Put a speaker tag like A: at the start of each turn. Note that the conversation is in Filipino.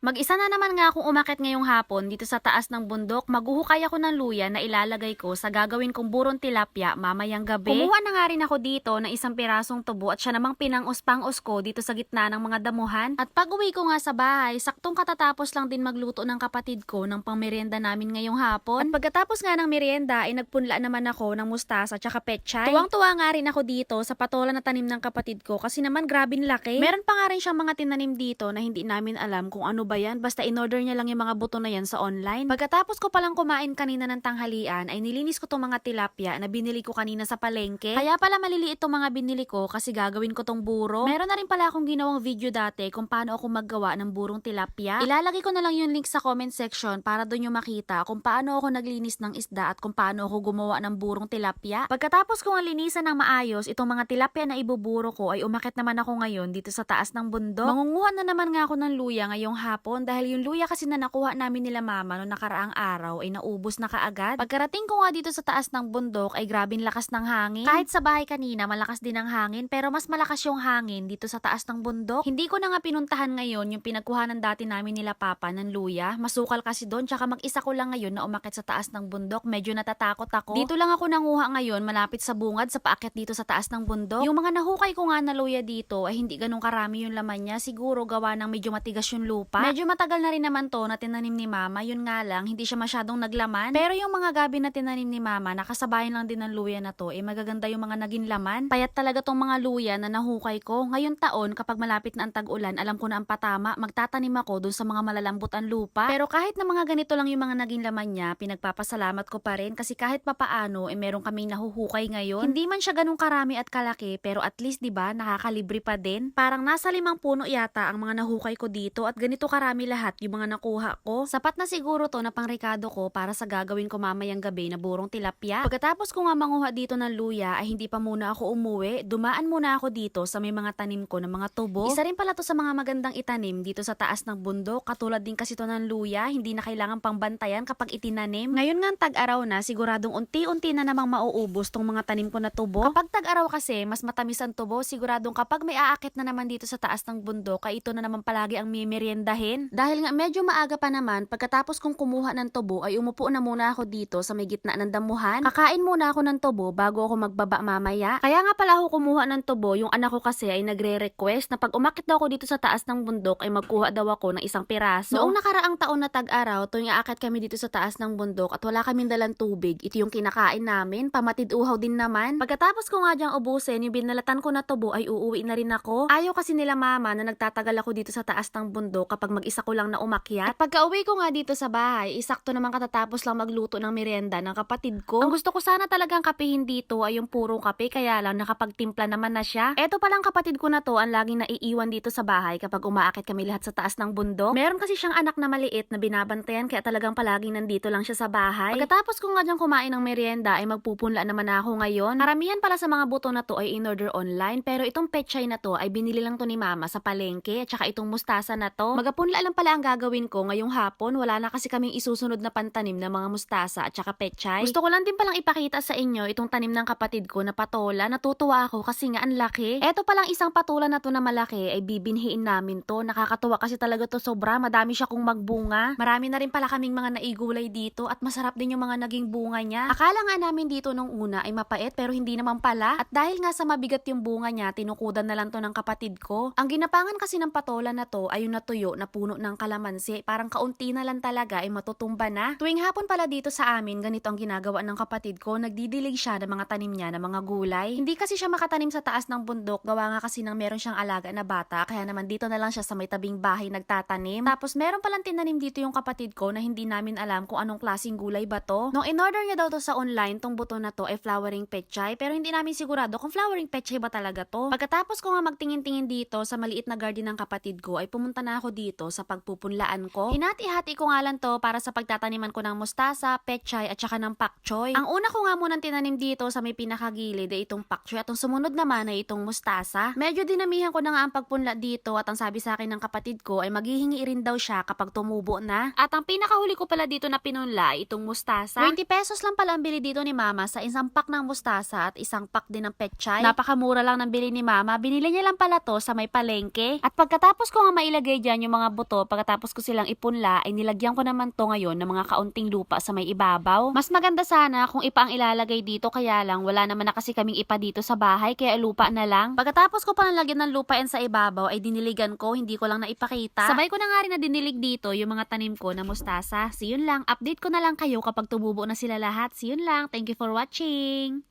A: Mag-isa na naman nga akong umakit ngayong hapon dito sa taas ng bundok. Maghuhukay ako ng luya na ilalagay ko sa gagawin kong burong tilapia mamayang gabi. Kumuha na nga rin ako dito ng isang pirasong tubo at siya namang pinang-us-pang-us ko dito sa gitna ng mga damuhan. At pag uwi ko nga sa bahay, saktong katatapos lang din magluto ng kapatid ko ng pangmerienda namin ngayong hapon. At pagkatapos nga ng merienda ay nagpunla naman ako ng mustasa at saka petchay. Tuwang-tuwa nga rin ako dito sa patola na tanim ng kapatid ko kasi naman grabing laki. Meron pa nga rin siyang mga tinanim dito na hindi namin alam kung ano ba yan. Basta in-order niya lang yung mga buto na yan sa online. Pagkatapos ko palang kumain kanina ng tanghalian, ay nilinis ko tong mga tilapia na binili ko kanina sa palengke. Kaya pala maliliit tong mga binili ko kasi gagawin ko tong buro. Meron na rin pala akong ginawang video dati kung paano ako maggawa ng burong tilapia. Ilalagay ko na lang yung link sa comment section para doon yung makita kung paano ako naglinis ng isda at kung paano ako gumawa ng burong tilapia. Pagkatapos kong linisan ng maayos, itong mga tilapia na ibuburo ko ay umakit naman ako ngayon dito sa taas ng bundok. Mangunguha na naman nga ako ng luya ngayong hapon dahil yung luya kasi na nakuha namin nila mama noong nakaraang araw ay naubos na kaagad. Pagkarating ko nga dito sa taas ng bundok ay grabing lakas ng hangin. Kahit sa bahay kanina malakas din ang hangin pero mas malakas yung hangin dito sa taas ng bundok. Hindi ko na nga pinuntahan ngayon yung pinagkuhanan dati namin nila papa ng luya. Masukal kasi doon tsaka mag-isa ko lang ngayon na umakit sa taas ng bundok. Medyo natatakot ako. Dito lang ako nanguha ngayon malapit sa bungad sa paakyat dito sa taas ng bundok. Yung mga nahukay ko nga na luya dito ay hindi ganun karami yung laman niya. Siguro gawa ng medyo matigas yung lupa. Medyo matagal na rin naman to na tinanim ni mama. Yun nga lang, hindi siya masyadong naglaman. Pero yung mga gabi na tinanim ni mama, nakasabayan lang din ng luya na to. Eh magaganda yung mga naging laman. Payat talaga tong mga luya na nahukay ko. Ngayon taon, kapag malapit na ang tag-ulan, alam ko na ang patama. Magtatanim ako dun sa mga malalambot ang lupa. Pero kahit na mga ganito lang yung mga naging laman niya, pinagpapasalamat ko pa rin kasi kahit papaano, eh meron kaming nahuhukay ngayon. Hindi man siya ganun karami at kalaki, pero at least 'di ba nakakalibre pa din. Parang nasa limang puno yata ang mga nahukay ko dito at ganito karami lahat yung mga nakuha ko. Sapat na siguro to na pangrekado ko para sa gagawin ko mamayang gabi na burong tilapia. Pagkatapos ko nga manguha dito ng luya ay hindi pa muna ako umuwi. Dumaan muna ako dito sa may mga tanim ko ng mga tubo. Isa rin pala to sa mga magandang itanim dito sa taas ng bundok. Katulad din kasi to ng luya, hindi na kailangan pang bantayan kapag itinanim. Ngayon nga tag-araw na, siguradong unti-unti na namang mauubos tong mga tanim ko na tubo. Kapag tag-araw kasi, mas matamis ang tubo. Siguradong kapag may aakit na naman dito sa taas ng bundok, ay ito na naman palagi ang mimeriendahin. Dahil nga medyo maaga pa naman, pagkatapos kong kumuha ng tubo, ay umupo na muna ako dito sa may gitna ng damuhan. Kakain muna ako ng tubo bago ako magbaba mamaya. Kaya nga pala ako kumuha ng tubo, yung anak ko kasi ay nagre-request na pag umakit daw ako dito sa taas ng bundok, ay magkuha daw ako ng isang piraso. Noong nakaraang taon na tag-araw, tuwing aakit kami dito sa taas ng bundok at wala kaming dalang tubig, ito yung kinakain namin, pamatid uhaw din naman. Pagkatapos ko nga diyang ubusin, yung binalatan ko na tubo ay uuwi na rin ako. Ayaw kasi nila mama na nagtatagal ako dito sa taas ng bundok kapag mag-isa ko lang na umakyat. At pagka uwi ko nga dito sa bahay, isakto naman katatapos lang magluto ng merienda ng kapatid ko. Ang gusto ko sana talagang kapihin dito ay yung purong kape, kaya lang nakapagtimpla naman na siya. Eto palang kapatid ko na to ang laging naiiwan dito sa bahay kapag umaakit kami lahat sa taas ng bundok. Meron kasi siyang anak na maliit na binabantayan kaya talagang palaging nandito lang siya sa bahay. Pagkatapos ko nga dyan kumain ng merienda ay magpupunla naman ako ngayon. Karamihan pala sa mga buto na to ay in-order online pero itong petchay na to ay binili lang to ni mama sa palengke at saka itong mustasa na to. Magapunla lang pala ang gagawin ko ngayong hapon. Wala na kasi kaming isusunod na pantanim ng mga mustasa at saka petchay. Gusto ko lang din palang ipakita sa inyo itong tanim ng kapatid ko na patola. Natutuwa ako kasi nga ang laki. Eto palang isang patola na to na malaki ay bibinhiin namin to. Nakakatuwa kasi talaga to sobra. Madami siya kung magbunga. Marami na rin pala kaming mga naigulay dito at masarap din yung mga naging bunga niya. Akala nga namin dito nung una ay mapait pero hindi naman pala. At dahil nga sa mabigat yung bunga niya, tinukudan na lang to ng kapatid ko. Ang ginapangan kasi ng patola na to ay yung natuyo na puno ng kalamansi. Parang kaunti na lang talaga ay matutumba na. Tuwing hapon pala dito sa amin, ganito ang ginagawa ng kapatid ko. Nagdidilig siya ng mga tanim niya ng mga gulay. Hindi kasi siya makatanim sa taas ng bundok. Gawa nga kasi nang meron siyang alaga na bata. Kaya naman dito na lang siya sa may tabing bahay nagtatanim. Tapos meron palang tinanim dito yung kapatid ko na hindi namin alam kung anong klaseng gulay ba to. Nung in-order niya daw to sa online, tong buto na to ay flowering petchay. Pero hindi namin sigurado kung flowering petchay ba talaga to. Pagkatapos ko nga magtingin-tingin dito sa maliit na garden ng kapatid ko, ay pumunta na ako dito sa pagpupunlaan ko. Hinati-hati ko nga lang to para sa pagtataniman ko ng mustasa, petchay at saka ng pak choy. Ang una ko nga munang tinanim dito sa may pinakagilid ay itong pak choy at ang sumunod naman ay itong mustasa. Medyo dinamihan ko na nga ang pagpunla dito at ang sabi sa akin ng kapatid ko ay maghihingi rin daw siya kapag tumubo na. At ang pinakahuli ko pala dito na pinunla ay itong mustasa. 20 pesos lang pala ang bili dito ni mama sa isang pak ng mustasa at isang pak din ng petchay. Napakamura lang ng bili ni mama. Binili niya lang pala to sa may palengke. At pagkatapos ko nga mailagay dyan yung mga buto pagkatapos ko silang ipunla ay nilagyan ko naman to ngayon ng mga kaunting lupa sa may ibabaw. Mas maganda sana kung ipa ang ilalagay dito kaya lang wala naman na kasi kaming ipa dito sa bahay kaya lupa na lang. Pagkatapos ko pa nalagyan ng lupa yan sa ibabaw ay diniligan ko hindi ko lang naipakita. Sabay ko na nga rin na dinilig dito yung mga tanim ko na mustasa. See yun lang, update ko na lang kayo kapag tumubo na sila lahat. See yun lang, thank you for watching!